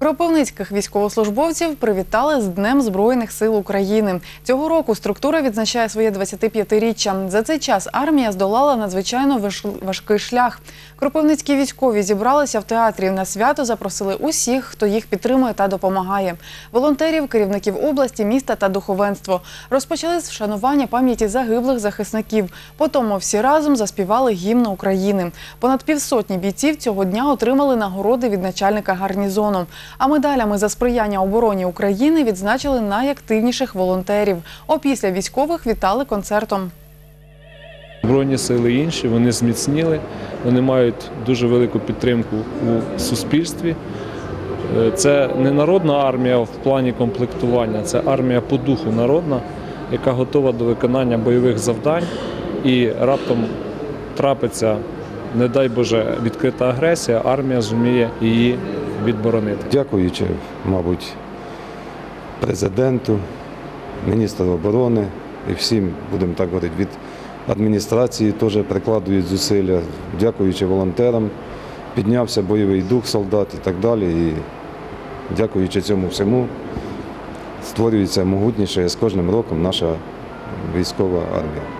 Кропивницьких військовослужбовців привітали з Днем Збройних сил України. Цього року структура відзначає своє 25-річчя. За цей час армія здолала надзвичайно важ- важкий шлях. Кропивницькі військові зібралися в театрі. На свято запросили усіх, хто їх підтримує та допомагає. Волонтерів, керівників області, міста та духовенство. Розпочали з вшанування пам'яті загиблих захисників. Потім всі разом заспівали гімн України. Понад півсотні бійців цього дня отримали нагороди від начальника гарнізону. А медалями за сприяння обороні України відзначили найактивніших волонтерів. Опісля військових вітали концертом. Збройні сили інші, вони зміцніли, вони мають дуже велику підтримку у суспільстві. Е, Це не народна армія в плані комплектування, це армія по духу народна, яка готова до виконання бойових завдань і раптом трапиться, не дай Боже, відкрита агресія, армія зуміє її відборонити. Дякуючи, мабуть, президенту, міністру оборони і всім, будемо так говорити, від адміністрації теж прикладують зусилля, дякуючи волонтерам, піднявся бойовий дух солдат і так далі. І дякуючи цьому всьому, створюється могутніше з кожним роком наша військова армія.